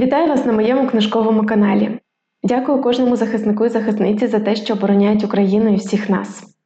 Вітаю вас на моєму книжковому каналі. Дякую кожному захиснику і захисниці за те, що обороняють Україну і всіх нас.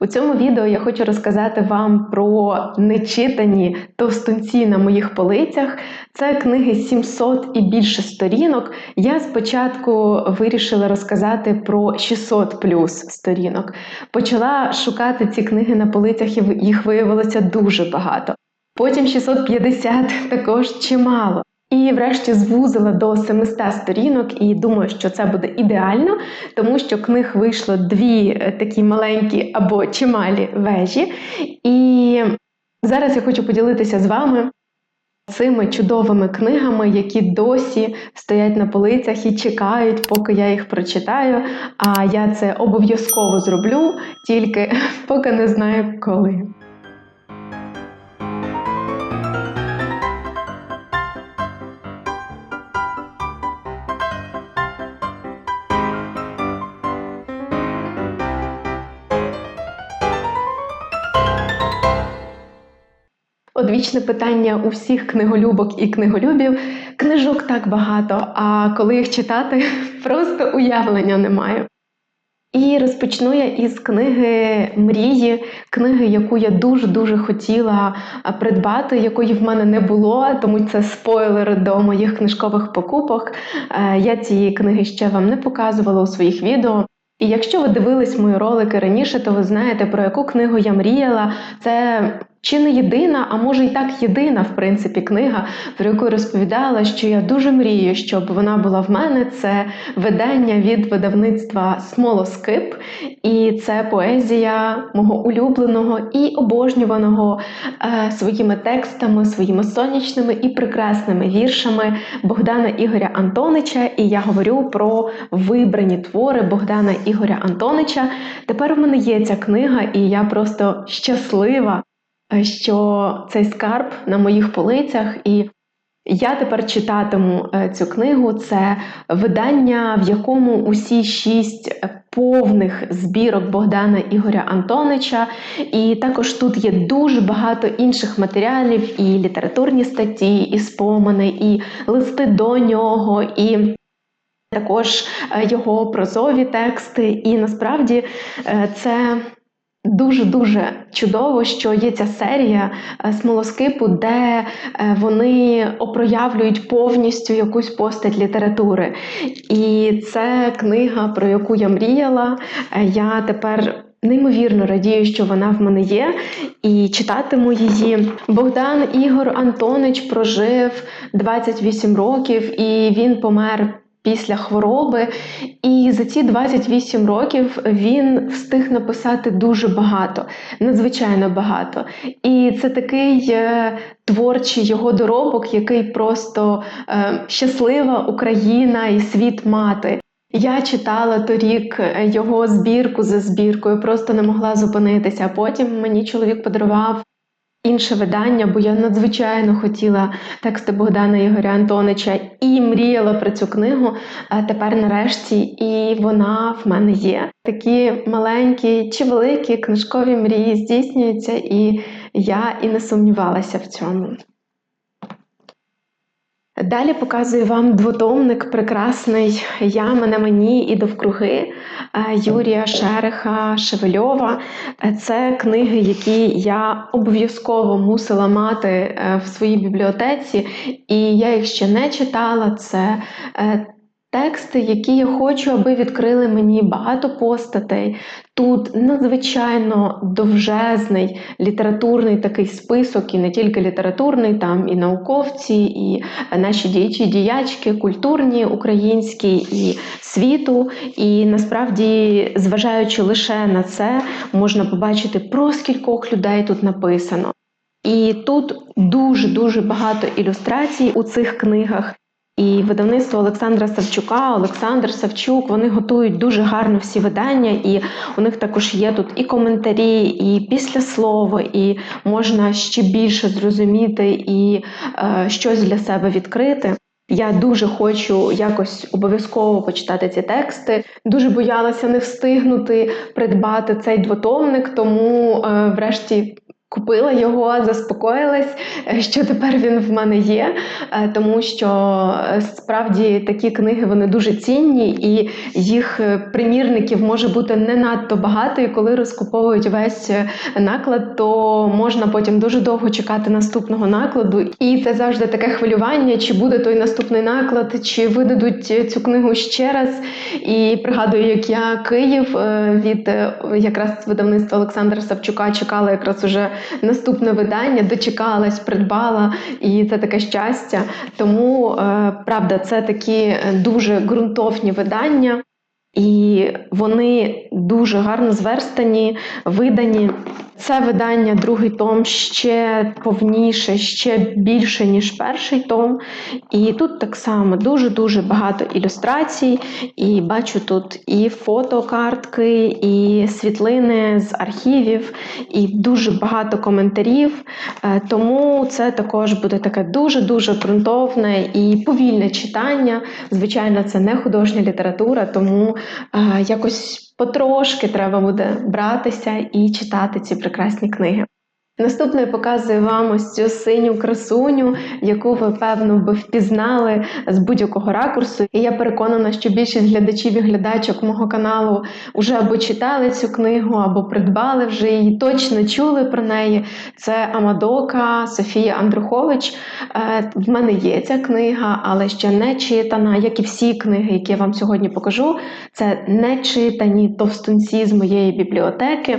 У цьому відео я хочу розказати вам про нечитані товстунці на моїх полицях. Це книги 700 і більше сторінок. Я спочатку вирішила розказати про 600 плюс сторінок. Почала шукати ці книги на полицях, і їх виявилося дуже багато. Потім 650 також чимало. І, врешті, звузила до 700 сторінок, і думаю, що це буде ідеально, тому що книг вийшло дві е, такі маленькі або чималі вежі. І зараз я хочу поділитися з вами цими чудовими книгами, які досі стоять на полицях і чекають, поки я їх прочитаю. А я це обов'язково зроблю, тільки поки не знаю коли. Одвічне питання у всіх книголюбок і книголюбів. Книжок так багато, а коли їх читати, просто уявлення не маю. І розпочну я із книги Мрії, книги, яку я дуже-дуже хотіла придбати, якої в мене не було, тому це спойлер до моїх книжкових покупок. Е, я цієї книги ще вам не показувала у своїх відео. І якщо ви дивились мої ролики раніше, то ви знаєте, про яку книгу я мріяла. Це чи не єдина, а може і так єдина, в принципі, книга, про яку розповідала, що я дуже мрію, щоб вона була в мене. Це видання від видавництва Смолоскип, і це поезія мого улюбленого і обожнюваного е, своїми текстами, своїми сонячними і прекрасними віршами Богдана Ігоря Антонича. І я говорю про вибрані твори Богдана Ігоря Антонича. Тепер у мене є ця книга, і я просто щаслива. Е, що цей скарб на моїх полицях, і я тепер читатиму е, цю книгу. Це видання, в якому усі шість повних збірок Богдана Ігоря Антонича. І також тут є дуже багато інших матеріалів, і літературні статті, і спомини, і листи до нього. і також е, його прозові тексти, і насправді це Дуже-дуже чудово, що є ця серія е, смолоскипу, де е, вони опроявлюють повністю якусь постать літератури. І це книга, про яку я мріяла. Е, я тепер. Неймовірно радію, що вона в мене є, і читатиму її. Богдан Ігор Антонич прожив 28 років, і він помер після хвороби. І за ці 28 років він встиг написати дуже багато, надзвичайно багато. І це такий е, творчий його доробок, який просто е, щаслива Україна і світ мати. Я читала торік е, його збірку за збіркою, просто не могла зупинитися. А потім мені чоловік подарував інше видання, бо я надзвичайно хотіла тексти Богдана Ігоря Антонича і мріяла про цю книгу. А тепер, нарешті, і вона в мене є. Такі маленькі чи великі книжкові мрії здійснюються, і я і не сумнівалася в цьому. Далі показую вам двотомник прекрасний Я мене мені і довкруги е, Юрія Шереха Шевельова. Е, це книги, які я обов'язково мусила мати е, в своїй бібліотеці, і я їх ще не читала. Це Тексти, які я хочу, аби відкрили мені багато постатей. Тут надзвичайно довжезний літературний такий список, і не тільки літературний, там і науковці, і наші діячі, діячки, культурні, українські і світу. І насправді, зважаючи лише на це, можна побачити про скількох людей тут написано. І тут дуже-дуже багато ілюстрацій у цих книгах. І видавництво Олександра Савчука, Олександр Савчук, вони готують дуже гарно всі видання, і у них також є тут і коментарі, і післяслово, і можна ще більше зрозуміти і е, щось для себе відкрити. Я дуже хочу якось обов'язково почитати ці тексти. Дуже боялася не встигнути придбати цей двотомник, тому, е, врешті, Купила його, заспокоїлась, е, що тепер він в мене є, е, тому що е, справді такі книги вони дуже цінні, і їх примірників може бути не надто багато. І коли розкуповують весь наклад, то можна потім дуже довго чекати наступного накладу. І це завжди таке хвилювання, чи буде той наступний наклад, чи видадуть цю книгу ще раз. І пригадую, як я Київ від якраз видавництва Олександра Савчука чекала якраз уже наступне видання, дочекалась, придбала, і це таке щастя. Тому, е, правда, це такі дуже ґрунтовні видання. І вони дуже гарно зверстані, видані. Це видання, другий том ще повніше, ще більше, ніж перший том. І тут так само дуже-дуже багато ілюстрацій, і бачу тут і фотокартки, і світлини з архівів, і дуже багато коментарів. Е, тому це також буде таке дуже-дуже ґрунтовне і повільне читання. Звичайно, це не художня література, тому якось потрошки треба буде братися і читати ці прекрасні книги. Наступне я показую вам ось цю синю красуню, яку ви, певно, би впізнали з будь-якого ракурсу. І я переконана, що більшість глядачів і глядачок мого каналу вже або читали цю книгу, або придбали вже її, точно чули про неї. Це Амадока Софія Андрухович. Е, в мене є ця книга, але ще не читана, як і всі книги, які я вам сьогодні покажу. Це не читані товстунці з моєї бібліотеки.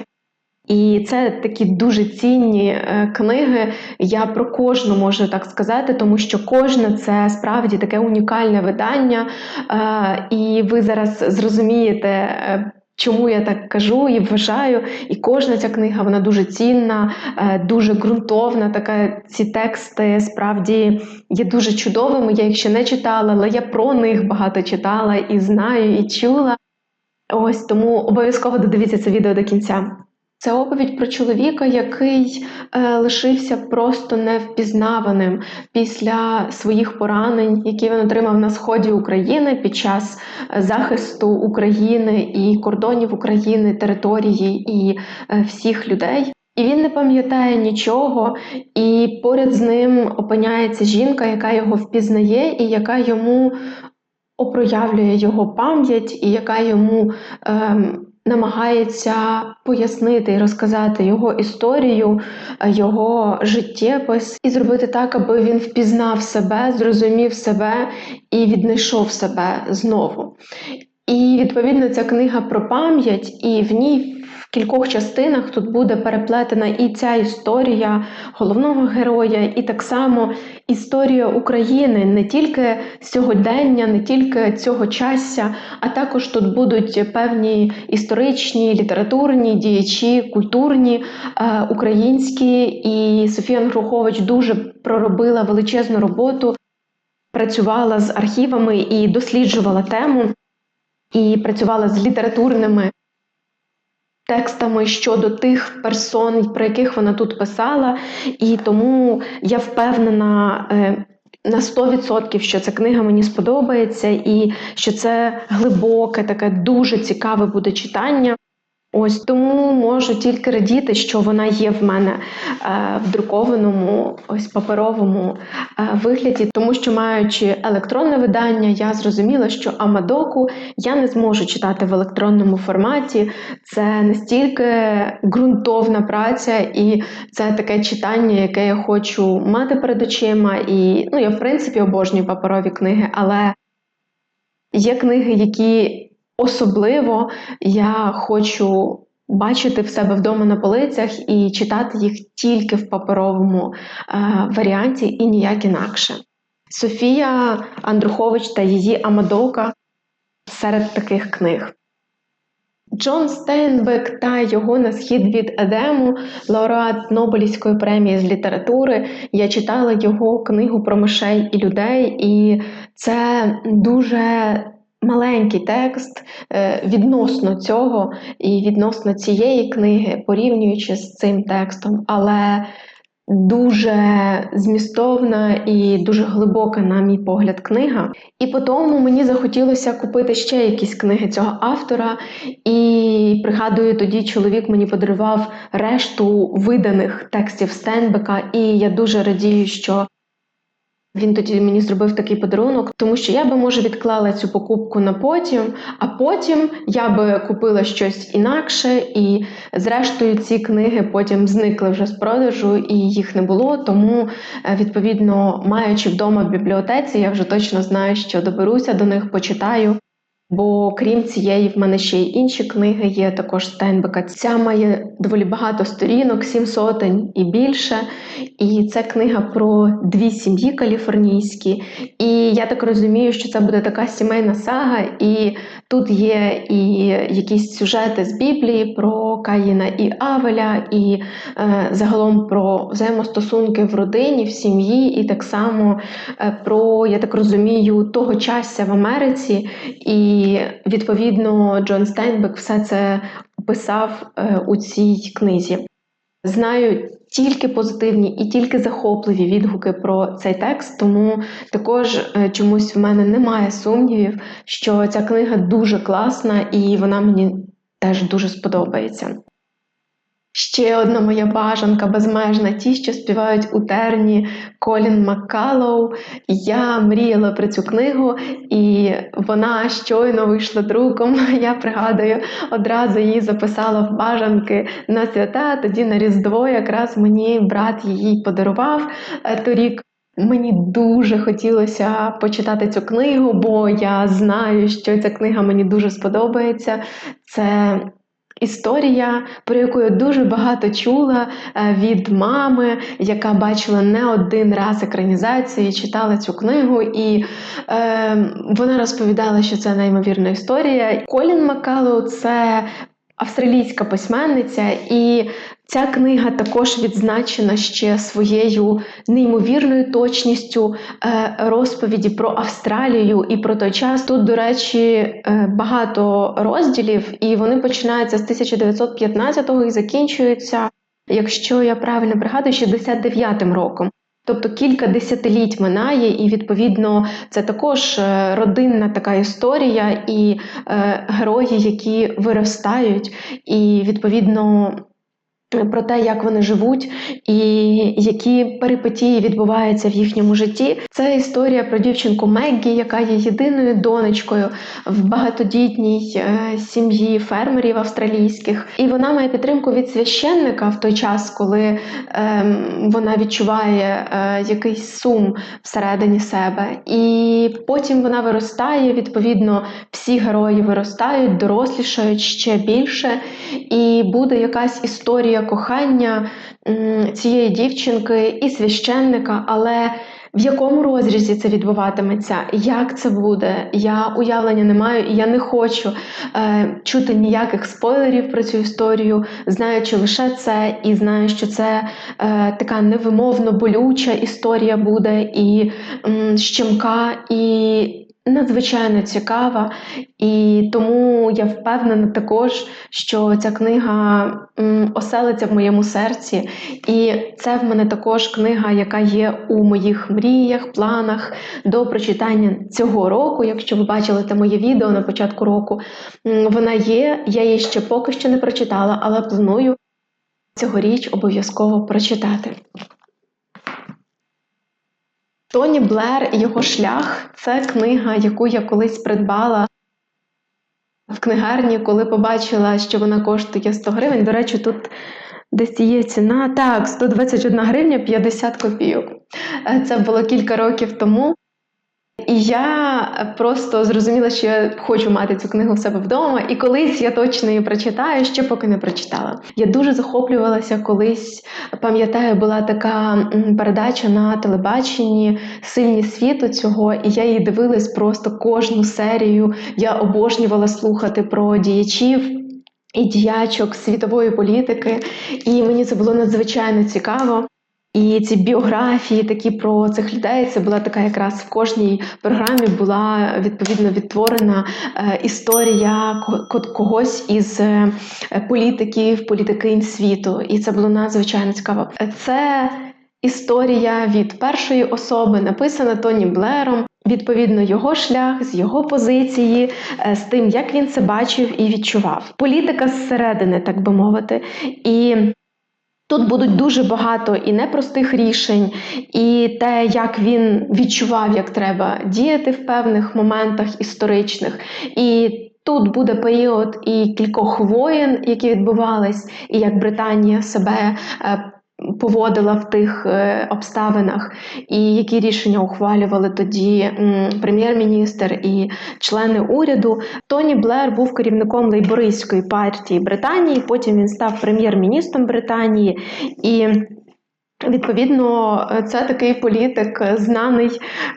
І це такі дуже цінні е, книги. Я про кожну можу так сказати, тому що кожна це справді таке унікальне видання. Е, і ви зараз зрозумієте. Е, чому я так кажу і вважаю, і кожна ця книга вона дуже цінна, дуже ґрунтовна. Така ці тексти справді є дуже чудовими. Я їх ще не читала, але я про них багато читала і знаю, і чула. Ось тому обов'язково додивіться це відео до кінця. Це оповідь про чоловіка, який е, лишився просто невпізнаваним після своїх поранень, які він отримав на сході України під час е, захисту України і кордонів України, території і е, всіх людей. І він не пам'ятає нічого, і поряд з ним опиняється жінка, яка його впізнає, і яка йому опроявлює його пам'ять, і яка йому. Е, намагається пояснити і розказати його історію, його життєпис і зробити так, аби він впізнав себе, зрозумів себе і віднайшов себе знову. І відповідно ця книга про пам'ять, і в ній кількох частинах тут буде переплетена і ця історія головного героя, і так само історія України не тільки сьогодення, не тільки цього часся, а також тут будуть певні історичні, літературні діячі, культурні, е, українські. І Софія Нгрухович дуже проробила величезну роботу, працювала з архівами і досліджувала тему. І працювала з літературними текстами щодо тих персон, про яких вона тут писала, і тому я впевнена. Е, на 100%, що ця книга мені сподобається, і що це глибоке, таке дуже цікаве буде читання. Ось тому можу тільки радіти, що вона є в мене е, в друкованому, ось паперовому е, вигляді, тому що, маючи електронне видання, я зрозуміла, що Амадоку я не зможу читати в електронному форматі. Це настільки ґрунтовна праця, і це таке читання, яке я хочу мати перед очима. І ну, я, в принципі, обожнюю паперові книги, але є книги, які. Особливо я хочу бачити в себе вдома на полицях і читати їх тільки в паперовому е, варіанті і ніяк інакше. Софія Андрухович та її Амадока серед таких книг. Джон Стейнбек та його на схід від Едему, лауреат Нобелівської премії з літератури. Я читала його книгу про мишей і людей, і це дуже маленький текст е, відносно цього і відносно цієї книги, порівнюючи з цим текстом, але Дуже змістовна і дуже глибока, на мій погляд, книга. І по тому мені захотілося купити ще якісь книги цього автора. І пригадую, тоді чоловік мені подарував решту виданих текстів Стенбека, і я дуже радію, що він тоді мені зробив такий подарунок, тому що я би може відклала цю покупку на потім, а потім я би купила щось інакше, і зрештою ці книги потім зникли вже з продажу, і їх не було. Тому, е, відповідно, маючи вдома в бібліотеці, я вже точно знаю, що доберуся до них, почитаю. Бо крім цієї, в мене ще й інші книги є також Стенбека. Ця має доволі багато сторінок, сім сотень і більше. І це книга про дві сім'ї каліфорнійські. І я так розумію, що це буде така сімейна сага, і тут є і якісь сюжети з Біблії про Каїна і Авеля, і е, загалом про взаємостосунки в родині, в сім'ї, і так само е, про, я так розумію, того часу в Америці. І відповідно Джон Стейнбек все це описав е, у цій книзі. Знаю тільки позитивні і тільки захопливі відгуки про цей текст, тому також е, чомусь в мене немає сумнівів, що ця книга дуже класна і вона мені теж дуже сподобається. Ще одна моя бажанка безмежна, ті, що співають у терні Колін Маккалоу. Я мріяла про цю книгу, і вона щойно вийшла друком. Я пригадую, одразу її записала в бажанки на свята. Тоді на Різдво якраз мені брат її подарував е, торік. Мені дуже хотілося почитати цю книгу, бо я знаю, що ця книга мені дуже сподобається. Це Історія, про яку я дуже багато чула е, від мами, яка бачила не один раз екранізації, читала цю книгу, і е, вона розповідала, що це неймовірна історія. Колін Макалу – це австралійська письменниця, і ця книга також відзначена ще своєю неймовірною точністю е, розповіді про Австралію і про той час. Тут, до речі, е, багато розділів, і вони починаються з 1915-го і закінчуються, якщо я правильно пригадую, 69-м роком. Тобто кілька десятиліть минає, і відповідно це також е, родинна така історія, і е, герої, які виростають, і відповідно про те, як вони живуть, і які перипетії відбуваються в їхньому житті. Це історія про дівчинку Меггі, яка є єдиною донечкою в багатодітній е, сім'ї фермерів австралійських. І вона має підтримку від священника в той час, коли е, вона відчуває е, якийсь сум всередині себе. І потім вона виростає. Відповідно, всі герої виростають, дорослішають ще більше, і буде якась історія кохання цієї дівчинки і священника, але в якому розрізі це відбуватиметься, як це буде, я уявлення не маю, і я не хочу е, чути ніяких спойлерів про цю історію, знаючи лише це, і знаю, що це е, така невимовно болюча історія буде, і м, щемка, і надзвичайно цікава, і тому я впевнена також, що ця книга оселиться в моєму серці. І це в мене також книга, яка є у моїх мріях, планах до прочитання цього року. Якщо ви бачили те моє відео на початку року, вона є. Я її ще поки що не прочитала, але планую цьогоріч обов'язково прочитати. Тоні Блер і його шлях це книга, яку я колись придбала в книгарні, коли побачила, що вона коштує 100 гривень. До речі, тут десь є ціна. Так, 121 гривня 50 копійок. Е, це було кілька років тому. І я просто зрозуміла, що я хочу мати цю книгу в себе вдома, і колись я точно її прочитаю, ще поки не прочитала. Я дуже захоплювалася колись. Пам'ятаю, була така передача на телебаченні Сильні світу цього, і я її дивилась просто кожну серію. Я обожнювала слухати про діячів. І діячок світової політики, і мені це було надзвичайно цікаво. І ці біографії, такі про цих людей, це була така якраз в кожній програмі була відповідно відтворена е, історія когось із е, політиків, політикинь світу. І це було надзвичайно цікаво. Це історія від першої особи, написана Тоні Блером. Відповідно, його шлях з його позиції, е, з тим, як він це бачив і відчував. Політика зсередини, так би мовити. І тут будуть дуже багато і непростих рішень, і те, як він відчував, як треба діяти в певних моментах історичних. І Тут буде період і кількох воєн, які відбувались, і як Британія себе е, поводила в тих е, обставинах, і які рішення ухвалювали тоді прем'єр-міністр і члени уряду. Тоні Блер був керівником лейбористської партії Британії. Потім він став прем'єр-міністром Британії і. Відповідно, це такий політик знаний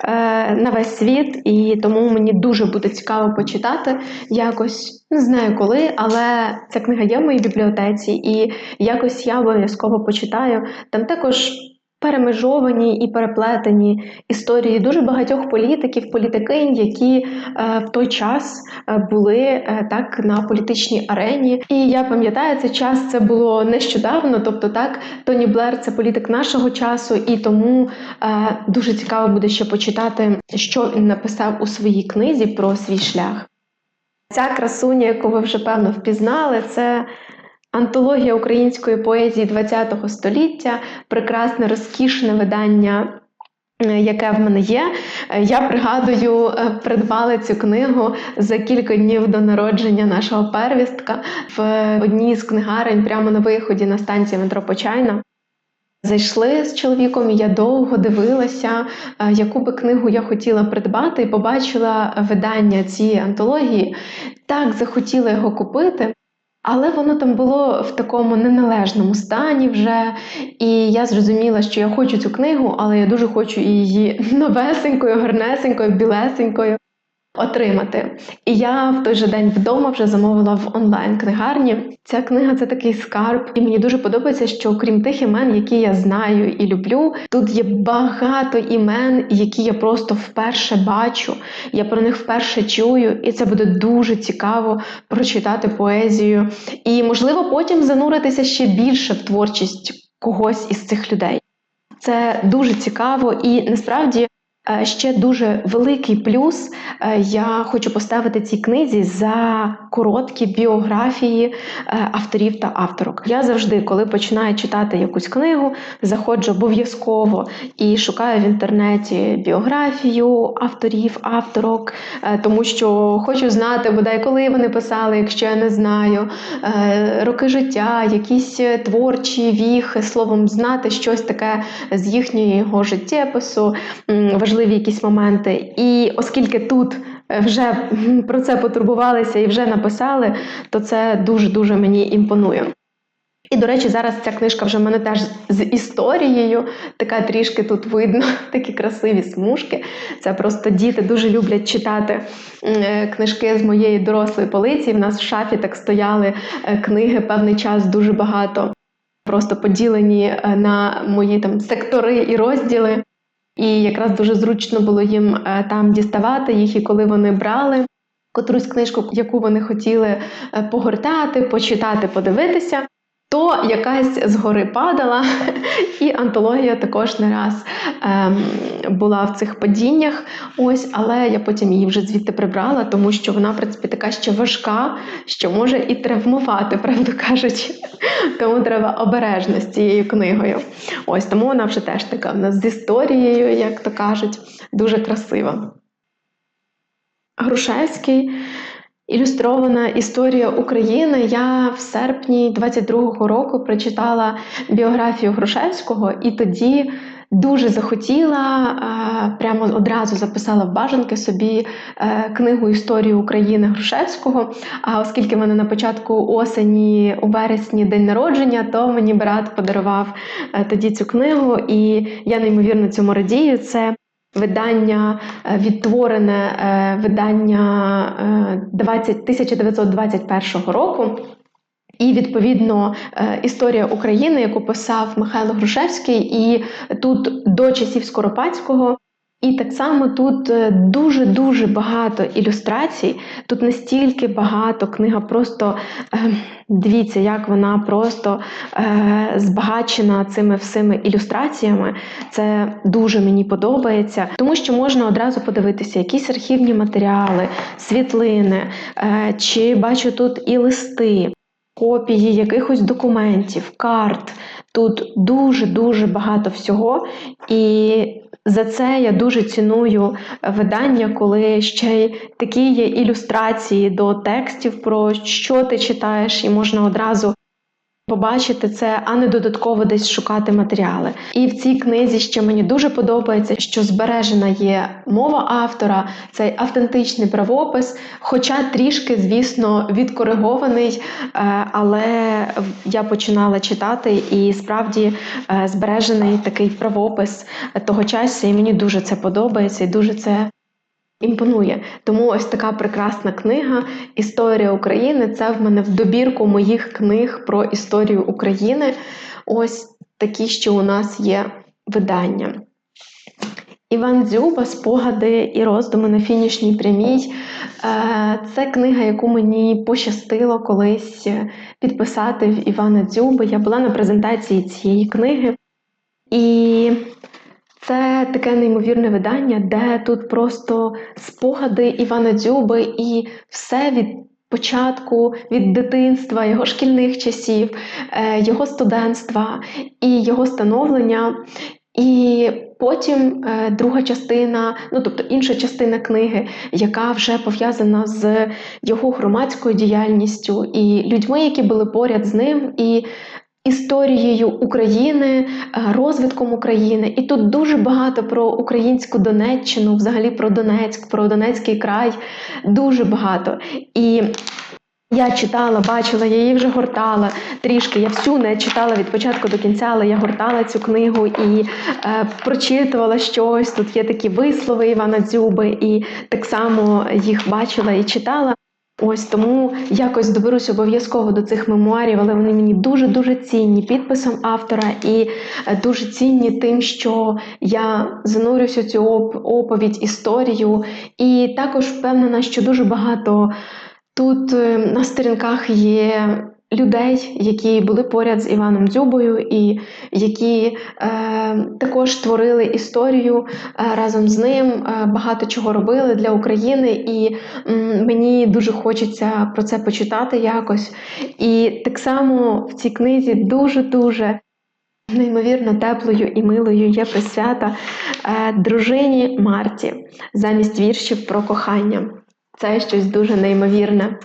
е, на весь світ, і тому мені дуже буде цікаво почитати якось. Не знаю коли, але ця книга є в моїй бібліотеці, і якось я обов'язково почитаю. Там також перемежовані і переплетені історії дуже багатьох політиків, політикинь, які е, в той час е, були е, так на політичній арені. І я пам'ятаю, цей час це було нещодавно. Тобто, так Тоні Блер це політик нашого часу, і тому дуже цікаво буде ще почитати, що він написав у своїй книзі про свій шлях. Ця красуня, яку ви вже певно впізнали, це Антологія української поезії ХХ століття, прекрасне розкішне видання. Е, яке в мене є, е, я пригадую, е, придбали цю книгу за кілька днів до народження нашого первістка в одній з книгарень прямо на виході на станції метро Почайна. Зайшли з чоловіком, і я довго дивилася, яку би книгу я хотіла придбати, і побачила видання цієї антології. Так захотіла його купити. Але воно там було в такому неналежному стані вже. І я зрозуміла, що я хочу цю книгу, але я дуже хочу її новесенькою, гарнесенькою, білесенькою отримати. І я в той же день вдома вже замовила в онлайн-книгарні. Ця книга це такий скарб, і мені дуже подобається, що крім тих імен, які я знаю і люблю, тут є багато імен, які я просто вперше бачу. Я про них вперше чую, і це буде дуже цікаво прочитати поезію. І, можливо, потім зануритися ще більше в творчість когось із цих людей. Це дуже цікаво і насправді ще дуже великий плюс е, я хочу поставити цій книзі за короткі біографії е, авторів та авторок. Я завжди, коли починаю читати якусь книгу, заходжу обов'язково і шукаю в інтернеті біографію авторів, авторок, тому що хочу знати, бодай коли вони писали, якщо я не знаю, роки життя, якісь творчі віхи, словом, знати щось таке з їхнього життєпису важливі якісь моменти. І оскільки тут е, вже про це потурбувалися і вже написали, то це дуже-дуже мені імпонує. І, до речі, зараз ця книжка вже в мене теж з історією. Така трішки тут видно, такі красиві смужки. Це просто діти дуже люблять читати е, книжки з моєї дорослої полиці. В нас в шафі так стояли е, книги певний час дуже багато, просто поділені на мої там сектори і розділи. І якраз дуже зручно було їм е, там діставати їх, і коли вони брали котрусь книжку, яку вони хотіли е, погортати, почитати, подивитися. То якась згори падала, і антологія також не раз ем, була в цих падіннях. Ось, але я потім її вже звідти прибрала, тому що вона, в принципі, така ще важка, що може і травмувати, правду кажучи. Тому треба обережно з цією книгою. Ось тому вона вже теж така в нас з історією, як то кажуть, дуже красива. Грушевський. Ілюстрована історія України. Я в серпні 22-го року прочитала біографію Грушевського, і тоді дуже захотіла, прямо одразу записала в бажанки собі е, книгу історії України Грушевського. А оскільки в мене на початку осені, у вересні день народження, то мені брат подарував е, тоді цю книгу, і я неймовірно цьому радію. Це Видання е, відтворене е, видання 20, е, 1921 року. І, відповідно, історія України, яку писав Михайло Грушевський, і тут до часів Скоропадського І так само тут дуже-дуже багато ілюстрацій. Тут настільки багато книга просто е, дивіться, як вона просто е, збагачена цими всіми ілюстраціями. Це дуже мені подобається, тому що можна одразу подивитися якісь архівні матеріали, світлини, е, чи бачу тут і листи. Копії якихось документів, карт. Тут дуже-дуже багато всього. І за це я дуже ціную видання, коли ще й такі є ілюстрації до текстів, про що ти читаєш, і можна одразу побачити це, а не додатково десь шукати матеріали. І в цій книзі ще мені дуже подобається, що збережена є мова автора, цей автентичний правопис, хоча трішки, звісно, відкоригований, е, але я починала читати і справді е, збережений такий правопис того часу, і мені дуже це подобається і дуже це імпонує. Тому ось така прекрасна книга Історія України. Це в мене в добірку моїх книг про історію України. Ось такі, що у нас є видання. Іван Дзюба, спогади і роздуми на фінішній прямій. Е, це книга, яку мені пощастило колись підписати в Івана Дзюби. Я була на презентації цієї книги. І це таке неймовірне видання, де тут просто спогади Івана Дзюби і все від початку, від дитинства, його шкільних часів, е, його студентства і його становлення. І потім е, друга частина, ну тобто інша частина книги, яка вже пов'язана з його громадською діяльністю і людьми, які були поряд з ним, і історією України, е, розвитком України. І тут дуже багато про українську Донеччину, взагалі про Донецьк, про Донецький край. Дуже багато. І я читала, бачила, я її вже гортала трішки. Я всю не читала від початку до кінця, але я гортала цю книгу і е, прочитувала щось. Тут є такі вислови Івана Дзюби, і так само їх бачила і читала. Ось тому якось доберусь обов'язково до цих мемуарів, але вони мені дуже-дуже цінні підписом автора і е, дуже цінні тим, що я занурюся цю оповідь, історію. І також впевнена, що дуже багато тут е, на сторінках є людей, які були поряд з Іваном Дзюбою, і які е, також творили історію е, разом з ним, е, багато чого робили для України, і м, мені дуже хочеться про це почитати якось. І так само в цій книзі дуже-дуже. Неймовірно теплою і милою є присвята е, дружині Марті замість віршів про кохання. Це щось дуже неймовірне.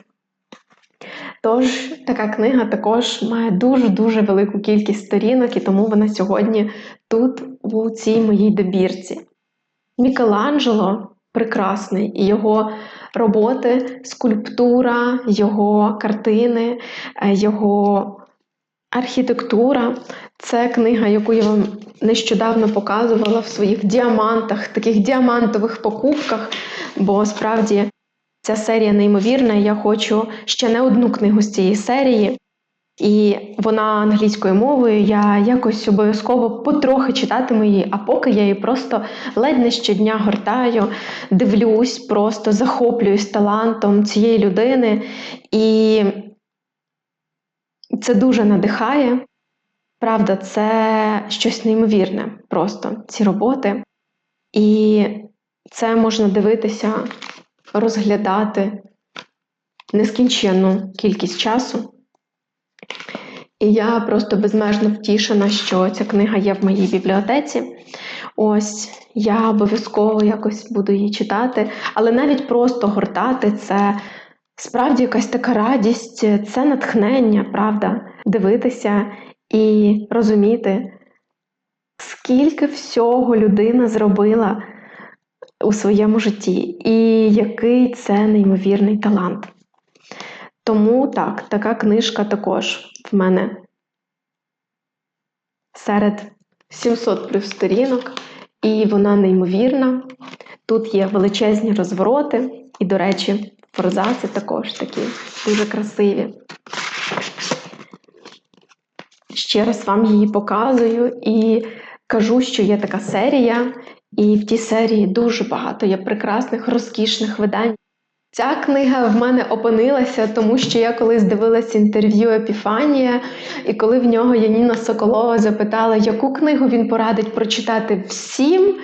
Тож така книга також має дуже-дуже велику кількість сторінок, і тому вона сьогодні тут, у цій моїй добірці. Мікеланджело прекрасний, і його роботи, скульптура, його картини, е, його архітектура це книга, яку я вам нещодавно показувала в своїх діамантах, таких діамантових покупках, бо справді. Ця серія неймовірна. Я хочу ще не одну книгу з цієї серії, і вона англійською мовою. Я якось обов'язково потрохи читатиму її, а поки я її просто ледь не щодня гортаю, дивлюсь, просто захоплююсь талантом цієї людини. І це дуже надихає. Правда, це щось неймовірне, просто ці роботи. І це можна дивитися розглядати нескінченну кількість часу. І я просто безмежно втішена, що ця книга є в моїй бібліотеці. Ось я обов'язково якось буду її читати, але навіть просто гортати це справді якась така радість, це натхнення, правда, дивитися і розуміти, скільки всього людина зробила у своєму житті, і який це неймовірний талант. Тому так, така книжка також в мене серед 700 плюс сторінок, і вона неймовірна. Тут є величезні розвороти, і, до речі, форзаци також такі дуже красиві. Ще раз вам її показую і кажу, що є така серія, І в тій серії дуже багато є прекрасних, розкішних видань. Ця книга в мене опинилася, тому що я колись дивилася інтерв'ю Епіфанія, і коли в нього Яніна Соколова запитала, яку книгу він порадить прочитати всім,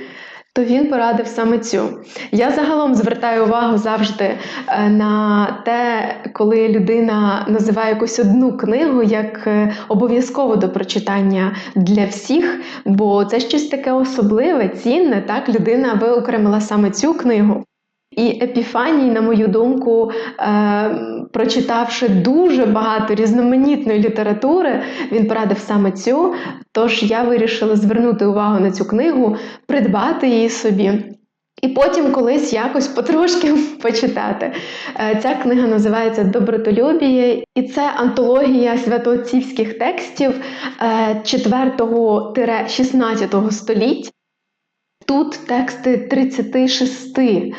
то він порадив саме цю. Я загалом звертаю увагу завжди е, на те, коли людина називає якусь одну книгу як е, обов'язково до прочитання для всіх, бо це щось таке особливе, цінне. Так, людина виокремила саме цю книгу. І Епіфаній, на мою думку, е, прочитавши дуже багато різноманітної літератури, він порадив саме цю. Тож я вирішила звернути увагу на цю книгу, придбати її собі. І потім колись якось потрошки почитати. Е, ця книга називається Добротолюбіє, і це антологія святоотцівських текстів 4-16 століття. Тут тексти 36 е,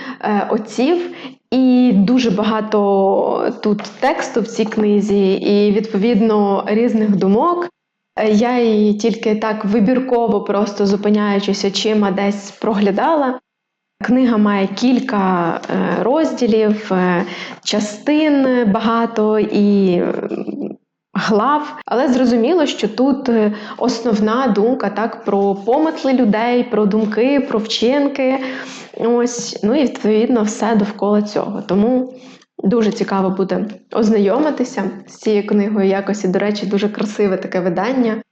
отців, і дуже багато тут тексту в цій книзі, і відповідно різних думок. Е, я її тільки так вибірково, просто зупиняючись очима, десь проглядала. Книга має кілька е, розділів, частин багато і глав, але зрозуміло, що тут е, основна думка так про помисли людей, про думки, про вчинки. Ось, ну і відповідно все довкола цього. Тому дуже цікаво буде ознайомитися з цією книгою. Якось і, до речі, дуже красиве таке видання.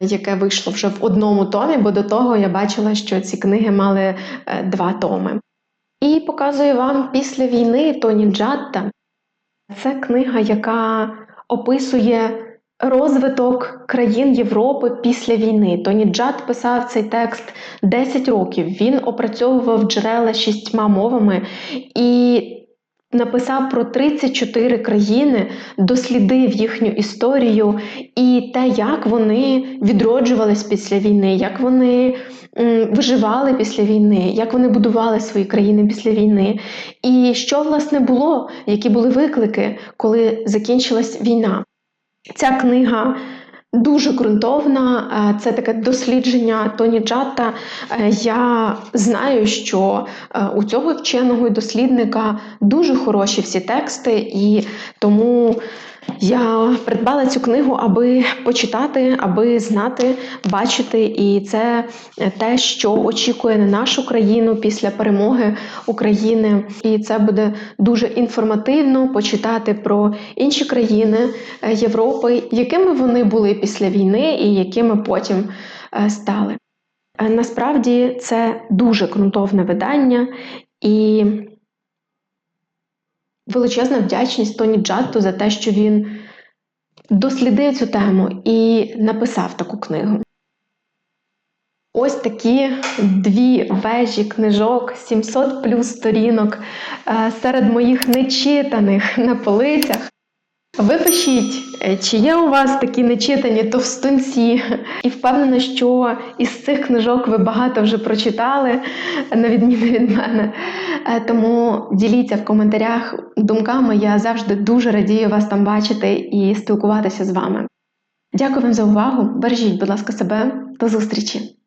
Яке вийшло вже в одному томі, бо до того я бачила, що ці книги мали е, два томи. І показую вам після війни Тоні Джатта. Це книга, яка описує розвиток країн Європи після війни. Тоні Джад писав цей текст 10 років. Він опрацьовував джерела шістьма мовами і. Написав про 34 країни, дослідив їхню історію і те, як вони відроджувались після війни, як вони виживали після війни, як вони будували свої країни після війни, і що власне було, які були виклики, коли закінчилась війна. Ця книга. Дуже ґрунтовна, е, це таке дослідження Тоні Джатта. Е, я знаю, що е, у цього вченого і дослідника дуже хороші всі тексти, і тому я придбала цю книгу, аби почитати, аби знати, бачити, і це те, що очікує на нашу країну після перемоги України. І це буде дуже інформативно почитати про інші країни е, Європи, якими вони були після війни і якими потім е, стали. Е, насправді це дуже ґрунтовне видання і величезна вдячність Тоні Джатту за те, що він дослідив цю тему і написав таку книгу. Ось такі дві вежі книжок, 700 плюс сторінок е, серед моїх нечитаних на полицях. Ви пишіть, е, чи є у вас такі нечитані товстунці, і впевнена, що із цих книжок ви багато вже прочитали, на відміну від мене. Е, тому діліться в коментарях думками. Я завжди дуже радію вас там бачити і спілкуватися з вами. Дякую вам за увагу! Бережіть, будь ласка, себе, до зустрічі!